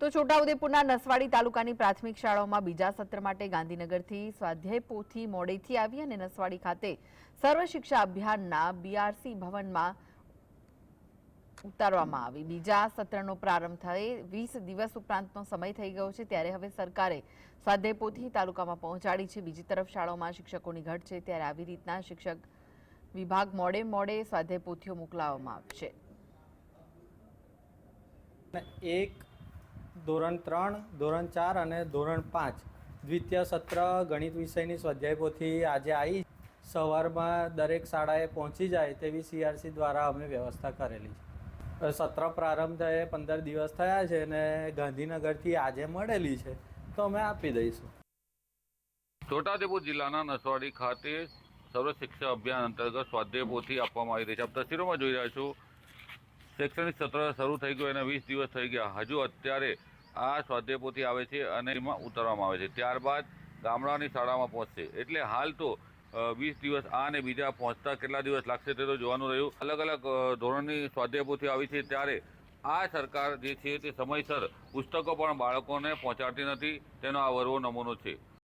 તો છોટાઉદેપુરના નસવાડી તાલુકાની પ્રાથમિક શાળાઓમાં બીજા સત્ર માટે ગાંધીનગરથી સ્વાધ્યાય પોથી મોડેથી આવી અને નસવાડી ખાતે સર્વ શિક્ષા અભિયાનના બીઆરસી ભવનમાં ઉતારવામાં આવી. બીજા સત્રનો પ્રારંભ થયે વીસ દિવસ ઉપરાંતનો સમય થઈ ગયો છે, ત્યારે હવે સરકારે સ્વાધ્યાય પોથી તાલુકામાં પહોંચાડી છે. બીજી તરફ શાળાઓમાં શિક્ષકોની ઘટ છે, ત્યારે આવી રીતના શિક્ષક વિભાગ મોડે મોડે સ્વાધ્યાય પોથીઓ મોકલાવવામાં આવશે. એક ધોરણ ત્રણ, ધોરણ ચાર અને ધોરણ પાંચ. દ્વિતીય સત્ર ગણિત વિષયની સ્વાધ્યાય પોથી આજે આવી સવારમાં દરેક શાળાએ પહોંચી જાય તેવી સીઆરસી દ્વારા અમે વ્યવસ્થા કરેલી છે. સત્ર પ્રારંભ થયે પંદર દિવસ થયા છે અને ગાંધીનગરથી આજે મળેલી છે, તો અમે આપી દઈશું. છોટાઉદેપુર જિલ્લાના નસવાડી ખાતે સર્વ શિક્ષા અભિયાન અંતર્ગત સ્વાધ્યાય પોથી આપવામાં આવી રહી છે. આપ તસવીરોમાં જોઈ રહ્યા છો, શૈક્ષણિક સત્ર શરૂ થઈ ગયું અને વીસ દિવસ થઈ ગયા. હજુ અત્યારે આ સ્વાધ્યાયપોથી આવે છે અને એમાં ઉતારવામાં આવે છે. ત્યારબાદ ગામડાની શાળામાં પહોંચશે. એટલે હાલ તો વીસ દિવસ આ અને બીજા પહોંચતા કેટલા દિવસ લાગશે તે તો જોવાનું રહ્યું. અલગ અલગ ધોરણની સ્વાધ્યાયપોથી આવી છે ત્યારે આ સરકાર જે છે તે સમયસર પુસ્તકો પણ બાળકોને પહોંચાડતી નથી. તેનો આ વરવો નમૂનો છે.